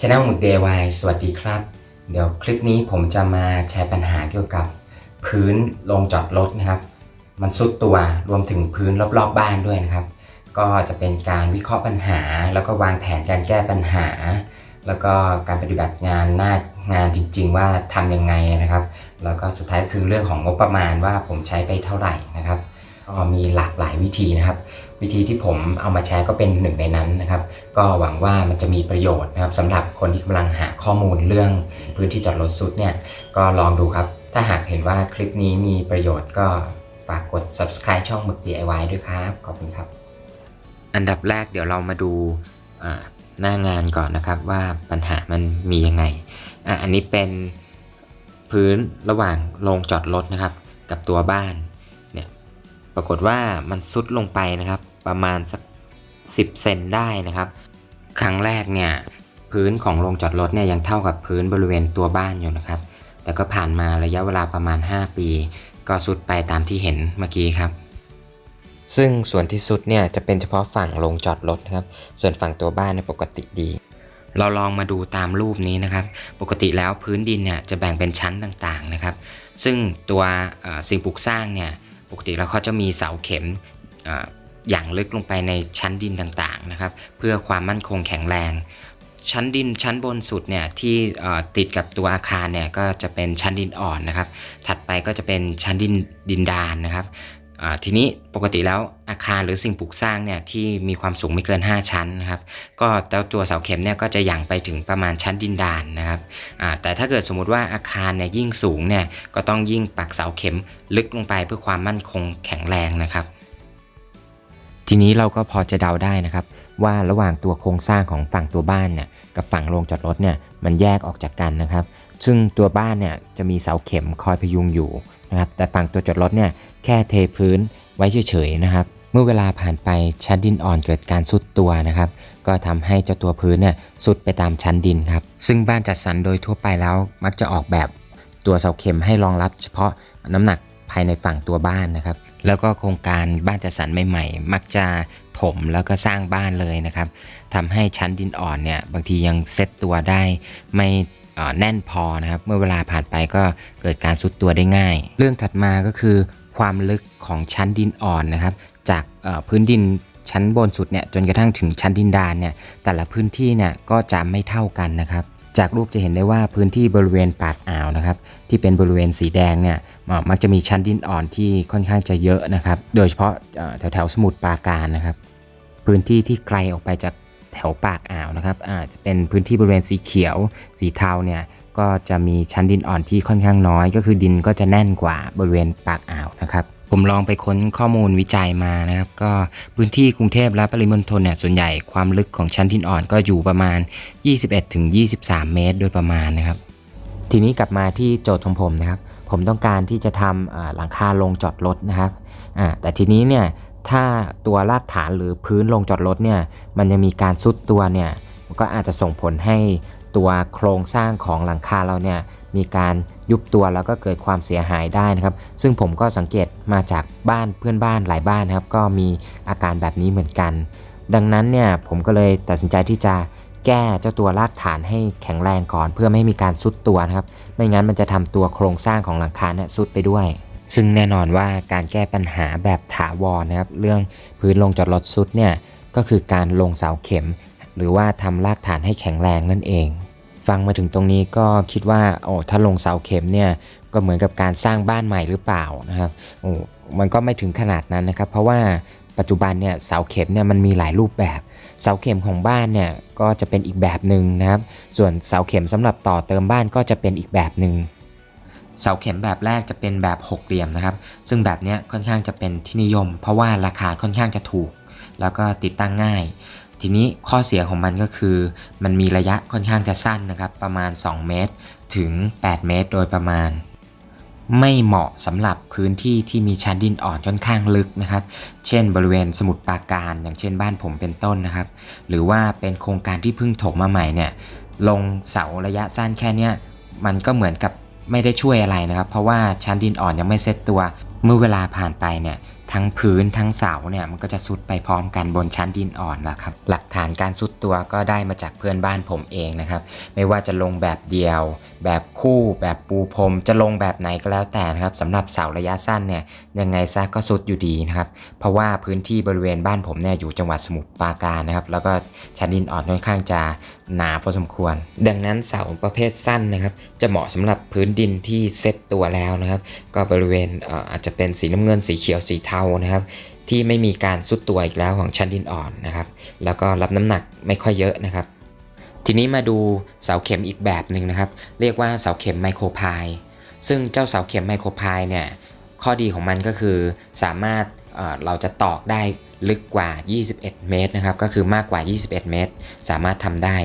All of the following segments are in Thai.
ช anel หมึก DIY สวัสดีครับ เดี๋ยวคลิปนี้ผมจะมาแชร์ปัญหาเกี่ยวกับ พื้นโรงจอดรถนะครับ มันซุดตัวรวมถึงพื้นรอบๆบบ้านด้วยนะครับ ก็จะเป็นการวิเคราะห์ปัญหา แล้วก็วางแผนการแก้ปัญหา แล้วก็การปฏิบัติงานหน้างานจริง ๆ ว่าทำยังไงนะครับ แล้วก็สุดท้ายคือเรื่องของงบประมาณว่าผมใช้ไปเท่าไหร่นะครับก็มีหลากหลายวิธีนะครับ วิธีที่ผมเอามาแชร์ก็เป็นหนึ่งในนั้นนะครับ ก็หวังว่ามันจะมีประโยชน์นะครับสำหรับคนที่กำลังหาข้อมูลเรื่องพื้นที่จอดรถสุดเนี่ยก็ลองดูครับ ถ้าหากเห็นว่าคลิปนี้มีประโยชน์ก็ฝากกด subscribe ช่องหมึก DIY ด้วยครับ ขอบคุณครับ อันดับแรกเดี๋ยวเรามาดูหน้างานก่อนนะครับว่าปัญหามันมียังไงอะอันนี้เป็นพื้นระหว่างโรงจอดรถนะครับ กับตัวบ้าน ปรากฏว่ามันซุดลงไปนะครับ ประมาณสัก 10 เซนได้นะครับ ครั้งแรกเนี่ยพื้นของโรงจอดรถเนี่ยยังเท่ากับพื้นบริเวณตัวบ้านอยู่นะครับ แต่ก็ผ่านมาระยะเวลาประมาณ 5 ปี ก็สุดไปตามที่เห็นเมื่อกี้ครับ ซึ่งส่วนที่สุดเนี่ยจะเป็นเฉพาะฝั่งโรงจอดรถนะครับ ส่วนฝั่งตัวบ้านเนี่ยปกติดี เราลองมาดูตามรูปนี้นะครับ ปกติแล้วพื้นดินเนี่ยจะแบ่งเป็นชั้นต่างๆนะครับ ซึ่งตัวสิ่งปลูกสร้างเนี่ย ปกติแล้วเขาจะมีเสาเข็มออย่างลึกลงไปในชั้นดินต่างๆนะครับ เพื่อความมั่นคงแข็งแรง ชั้นดินชั้นบนสุดเนี่ยที่ติดกับตัวอาคารเนี่ยก็จะเป็นชั้นดินอ่อนนะครับ ถัดไปก็จะเป็นชั้นดินดินดานนะครับ ทีนี้ปกติแล้วอาคารหรือสิ่งปลูกสร้างเนี่ยที่มีความสูงไม่เกิน 5 ชั้นนะครับก็เจ้าตัวเสาเข็มเนี่ยก็จะหยั่งไปถึงประมาณชั้นดินดานนะครับแต่ถ้าเกิดสมมุติว่าอาคารเนี่ยยิ่งสูงเนี่ยก็ต้องยิ่งปักเสาเข็มลึกลงไปเพื่อความมั่นคงแข็งแรงนะครับทีนี้เราก็พอจะเดาได้นะครับ ว่าระหว่างตัวโครงสร้างของฝั่งตัวบ้านเนี่ยกับฝั่งโรงจอดรถเนี่ย มันแยกออกจากกันนะครับ ซึ่งตัวบ้านเนี่ยจะมีเสาเข็มคอยพยุงอยู่นะครับ แต่ฝั่งตัวจอดรถเนี่ยแค่เทพื้นไว้เฉยๆนะครับ เมื่อเวลาผ่านไปชั้นดินอ่อนเกิดการซุดตัวนะครับ ก็ทำให้เจ้าตัวพื้นเนี่ยซุดไปตามชั้นดินครับ ซึ่งบ้านจัดสรรโดยทั่วไปแล้วมักจะออกแบบตัวเสาเข็มให้รองรับเฉพาะน้ำหนักภายในฝั่งตัวบ้านนะครับ แล้วก็โครงการบ้านจัดสรรใหม่ๆ มักจะถมแล้วก็สร้างบ้านเลยนะครับทำให้ชั้นดินอ่อนเนี่ยบางทียังเซตตัวได้ไม่แน่นพอนะครับ เมื่อเวลาผ่านไปก็เกิดการซุดตัวได้ง่าย เรื่องถัดมาก็คือความลึกของชั้นดินอ่อนนะครับ จากพื้นดินชั้นบนสุดเนี่ยจนกระทั่งถึงชั้นดินดานเนี่ยแต่ละพื้นที่เนี่ยก็จะไม่เท่ากันนะครับ จากรูปจะเห็นได้ว่าพื้นที่บริเวณปากอ่าวนะครับที่เป็นบริเวณสีแดงเนี่ยมักจะมีชั้นดินอ่อนที่ค่อนข้างจะเยอะนะครับ โดยเฉพาะเอ่อแถวสมุทรปราการนะครับ พื้นที่ที่ไกลออกไปจากแถวปากอ่าวนะครับอาจจะเป็นพื้นที่บริเวณสีเขียว สีเทาเนี่ยก็จะมีชั้นดินอ่อนที่ค่อนข้างน้อย ก็คือดินก็จะแน่นกว่าบริเวณปากอ่าวนะครับ ผมลองไปค้นข้อมูลวิจัยมานะครับ ก็พื้นที่กรุงเทพและปริมณฑลเนี่ยส่วนใหญ่ความลึกของชั้นดินอ่อนก็อยู่ประมาณ 21-23 เมตร โดยประมาณนะครับ ทีนี้กลับมาที่โจทย์ของผมนะครับ ผมต้องการที่จะทำหลังคาลงจอดรถนะครับแต่ทีนี้เนี่ยถ้าตัวรากฐานหรือพื้นลงจอดรถเนี่ยมันยังมีการซุดตัวเนี่ยก็อาจจะส่งผลให้ตัวโครงสร้างของหลังคาเราเนี่ย มีการยุบตัวแล้วก็เกิดความเสียหายได้นะครับ ซึ่งผมก็สังเกตมาจากบ้านเพื่อนบ้านหลายบ้านนะครับ ก็มีอาการแบบนี้เหมือนกัน ดังนั้นเนี่ยผมก็เลยตัดสินใจที่จะแก้เจ้าตัวรากฐานให้แข็งแรงก่อน เพื่อไม่ให้มีการซุดตัวนะครับ ไม่งั้นมันจะทำตัวโครงสร้างของหลังคาเนี่ยซุดไปด้วย ซึ่งแน่นอนว่าการแก้ปัญหาแบบถาวรนะครับ เรื่องพื้นลงจอดรถซุดเนี่ยก็คือการลงเสาเข็ม หรือว่าทำรากฐานให้แข็งแรงนั่นเอง ฟังมาถึงตรงนี้ก็คิดว่าโอ้ถ้าลงเสาเข็มเนี่ยก็เหมือนกับการสร้างบ้านใหม่หรือเปล่านะครับโอ้มันก็ไม่ถึงขนาดนั้นนะครับ เพราะว่าปัจจุบันเนี่ยเสาเข็มเนี่ยมันมีหลายรูปแบบ เสาเข็มของบ้านเนี่ยก็จะเป็นอีกแบบหนึ่งนะครับ ส่วนเสาเข็มสำหรับต่อเติมบ้านก็จะเป็นอีกแบบหนึ่งเสาเข็มแบบแรกจะเป็นแบบหกเหลี่ยมนะครับ ซึ่งแบบนี้ค่อนข้างจะเป็นที่นิยม เพราะว่าราคาค่อนข้างจะถูก แล้วก็ติดตั้งง่าย ทีนี้ข้อเสียของมันก็คือ มันมีระยะค่อนข้างจะสั้นนะครับ ประมาณ 2 เมตร ถึง 8 เมตรโดยประมาณ ไม่เหมาะสำหรับพื้นที่ที่มีชั้นดินอ่อนค่อนข้างลึกนะครับ เช่น บริเวณสมุทรปราการ อย่างเช่นบ้านผมเป็นต้นนะครับ หรือว่าเป็นโครงการที่เพิ่งถมมาใหม่เนี่ยลงเสาระยะสั้นแค่นี้มันก็เหมือนกับไม่ได้ช่วยอะไรนะครับ เพราะว่าชั้นดินอ่อนยังไม่เซตตัว เมื่อเวลาผ่านไปเนี่ย ทั้งพื้นทั้งเสาเนี่ยมันก็จะซุดไปพร้อมกันบนชั้นดินอ่อนแล้วครับ หลักฐานการซุดตัวก็ได้มาจากเพื่อนบ้านผมเองนะครับ ไม่ว่าจะลงแบบเดียว แบบคู่แบบปูพรมจะลงแบบไหนก็แล้วแต่นะครับสำหรับเสาระยะสั้นเนี่ยยังไงซะก็ซุดอยู่ดีนะครับ เพราะว่าพื้นที่บริเวณบ้านผมเนี่ยอยู่จังหวัดสมุทรปราการนะครับแล้วก็ชั้นดินอ่อนค่อนข้างจะหนาพอสมควร ดังนั้นเสาประเภทสั้นนะครับ จะเหมาะสำหรับพื้นดินที่เซ็ตตัวแล้วนะครับ ก็บริเวณเอออาจจะเป็นสีน้ำเงินสีเขียวสีเทานะครับ ที่ไม่มีการซุดตัวอีกแล้วของชั้นดินอ่อนนะครับ แล้วก็รับน้ำหนักไม่ค่อยเยอะนะครับ ทีนี้มาดูเสาเข็มอีกแบบหนึ่งนะครับ เรียกว่าเสาเข็มไมโครพายซึ่งเจ้าเสาเข็มไมโครพายเนี่ยข้อดีของมันก็คือสามารถเอ่อเราจะตอกได้ลึกกว่า 21 เมตรนะครับก็คือมากกว่า 21 เมตร สามารถทำได้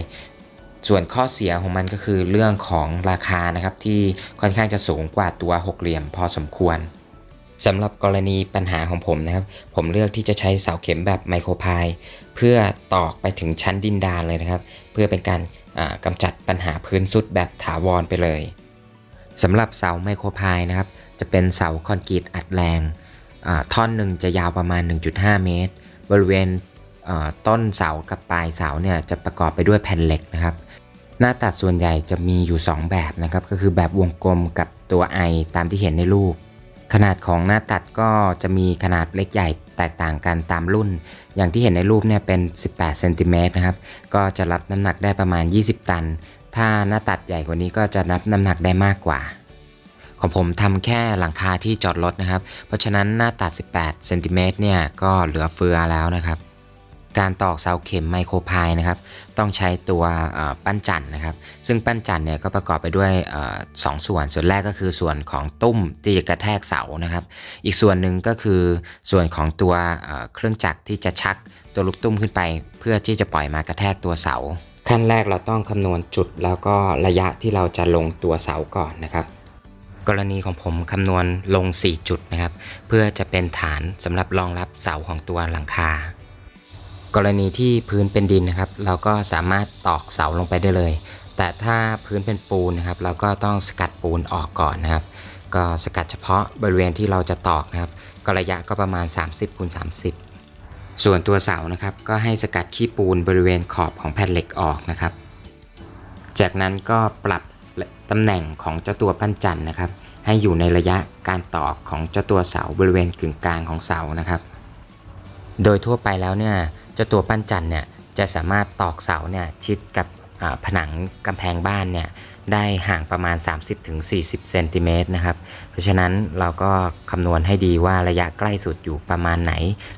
ส่วนข้อเสียของมันก็คือเรื่องของราคานะครับที่ค่อนข้างจะสูงกว่าตัวหกเหลี่ยมพอสมควร สำหรับกรณีปัญหาของผมนะครับ ผมเลือกที่จะใช้เสาเข็มแบบไมโครพายเพื่อตอกไปถึงชั้นดินดานเลยนะครับ เพื่อเป็นการกำจัดปัญหาพื้นสุดแบบถาวรไปเลยสำหรับเสาไมโครพายนะครับ จะเป็นเสาคอนกรีตอัดแรงท่อนหนึ่งจะยาวประมาณ 1.5 เมตร บริเวณต้นเสากับปลายเสาเนี่ยจะประกอบไปด้วยแผ่นเหล็กนะครับ หน้าตัดส่วนใหญ่จะมีอยู่ 2 แบบนะครับ ก็คือแบบวงกลมกับตัวไอตามที่เห็นในรูป ขนาดของหน้าตัดก็จะมีขนาดเล็กใหญ่แตกต่างกันตามรุ่น อย่างที่เห็นในรูปเนี่ยเป็น 18เซนติเมตรนะครับ ก็จะรับน้ำหนักได้ประมาณ 20 ตัน ถ้าหน้าตัดใหญ่กว่านี้ก็จะรับน้ำหนักได้มากกว่า ของผมทำแค่หลังคาที่จอดรถนะครับ เพราะฉะนั้นหน้าตัด 18เซนติเมตรเนี่ยก็เหลือเฟือแล้วนะครับ การตอกเสาเข็มไมโครพายนะครับ ต้องใช้ตัวปั้นจันทร์นะครับ ซึ่งปั้นจันทร์เนี่ยก็ประกอบไปด้วยอสองส่วน ส่วนแรกก็คือส่วนของตุ้มที่จะกระแทกเสานะครับ อีกส่วนหนึ่งก็คือส่วนของตัวเอ่อเครื่องจักรที่จะชักตัวลูกตุ้มขึ้นไป เพื่อที่จะปล่อยมากระแทกตัวเสา ขั้นแรกเราต้องคำนวณจุดแล้วก็ระยะที่เราจะลงตัวเสาก่อนนะครับกรณีของผมคำนวณลง 4 จุดนะครับ เพื่อจะเป็นฐานสำหรับรองรับเสาของตัวหลังคา กรณีที่พื้นเป็นดินนะครับ เราก็สามารถตอกเสาลงไปได้เลย แต่ถ้าพื้นเป็นปูนนะครับ เราก็ต้องสกัดปูนออกก่อนนะครับ ก็สกัดเฉพาะบริเวณที่เราจะตอกนะครับก็ระยะก็ประมาณ 30คูณ30 ส่วนตัวเสานะครับ ก็ให้สกัดขี้ปูนบริเวณขอบของแผ่นเหล็กออกนะครับ จากนั้นก็ปรับตำแหน่งของเจ้าตัวปั้นจันนะครับ ให้อยู่ในระยะการตอกของเจ้าตัวเสาบริเวณกึ่งกลางของเสานะครับ โดยทั่วไปแล้วเนี่ย จ้าตัวปั้นจันทร์เนี่ยจะสามารถตอกเสาเนี่ยชิดกับผนังกำแพงบ้านเนี่ยได้ห่างประมาณ 30-40เซนติเมตรนะครับ เพราะฉะนั้นเราก็คำนวณให้ดีว่าระยะใกล้สุดอยู่ประมาณไหน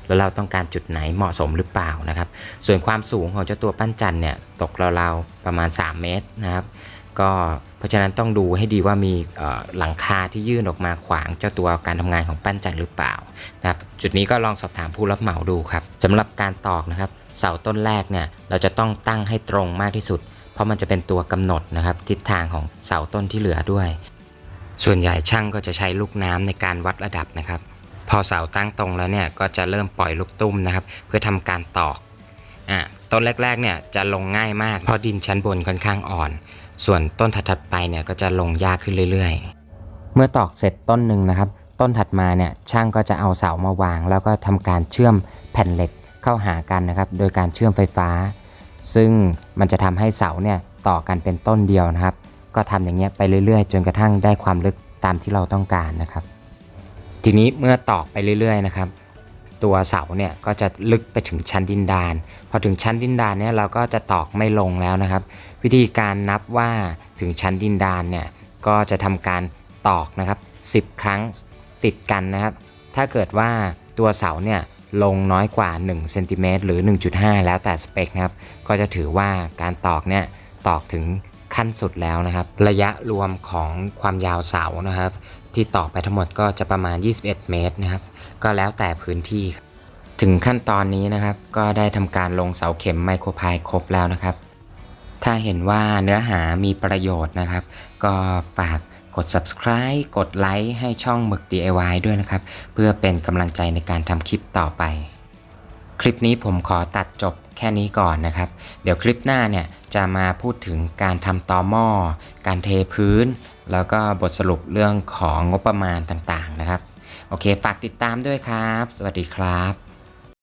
แล้วเราต้องการจุดไหนเหมาะสมหรือเปล่านะครับ ส่วนความสูงของเจ้าตัวปั้นจันทร์เนี่ยตกราวๆประมาณ 3 เมตรนะครับ ก็เพราะฉะนั้นต้องดูให้ดีว่ามีหลังคาที่ยื่นออกมาขวางเจ้าตัวการทำงานของปั้นจันทร์หรือเปล่านะครับจุดนี้ก็ลองสอบถามผู้รับเหมาดูครับสำหรับการตอกนะครับ เสาต้นแรกเนี่ยเราจะต้องตั้งให้ตรงมากที่สุด เพราะมันจะเป็นตัวกำหนดนะครับทิศทางของเสาต้นที่เหลือด้วย ส่วนใหญ่ช่างก็จะใช้ลูกน้ำในการวัดระดับนะครับ พอเสาตั้งตรงแล้วเนี่ยก็จะเริ่มปล่อยลูกตุ้มนะครับ เพื่อทำการตอกอะต้นแรกๆเนี่ยจะลงง่ายมากเพราะดินชั้นบนค่อนข้างอ่อน ส่วนต้นถัดๆไปเนี่ยก็จะลงยากขึ้นเรื่อยๆ เมื่อตอกเสร็จต้นหนึ่งนะครับ ต้นถัดมาเนี่ยช่างก็จะเอาเสามาวาง แล้วก็ทำการเชื่อมแผ่นเหล็กเข้าหากันนะครับ โดยการเชื่อมไฟฟ้า ซึ่งมันจะทำให้เสาเนี่ยต่อกันเป็นต้นเดียวนะครับ ก็ทำอย่างเงี้ยไปเรื่อยๆ จนกระทั่งได้ความลึกตามที่เราต้องการนะครับ ทีนี้เมื่อตอกไปเรื่อยๆนะครับ ตัวเสาเนี่ยก็จะลึกไปถึงชั้นดินดาน พอถึงชั้นดินดานเนี่ยเราก็จะตอกไม่ลงแล้วนะครับ วิธีการนับว่าถึงชั้นดินดานเนี่ยก็จะทำการตอกนะครับ 10 ครั้งติดกันนะครับ ถ้าเกิดว่าตัวเสาเนี่ยลงน้อยกว่า1เซนติเมตรหรือ 1.5 แล้วแต่สเปคนะครับ ก็จะถือว่าการตอกเนี่ยตอกถึง ขั้นสุดแล้วนะครับ ระยะรวมของความยาวเสานะครับ ที่ต่อไปทั้งหมดก็จะประมาณ 21 เมตรนะครับ ก็แล้วแต่พื้นที่ ถึงขั้นตอนนี้นะครับ ก็ได้ทำการลงเสาเข็มไมโครพายครบแล้วนะครับ ถ้าเห็นว่าเนื้อหามีประโยชน์นะครับ ก็ฝากกด subscribe กดไลค์ให้ช่องหมึก DIY ด้วยนะครับ เพื่อเป็นกำลังใจในการทำคลิปต่อไป คลิปนี้ผมขอตัดจบแค่นี้ก่อนนะครับ เดี๋ยวคลิปหน้าเนี่ยจะมาพูดถึงการทำตอหม้อ การเทพื้น แล้วก็บทสรุปเรื่องของงบประมาณต่างๆนะครับ โอโอเค ฝากติดตามด้วยครับ สวัสดีครับ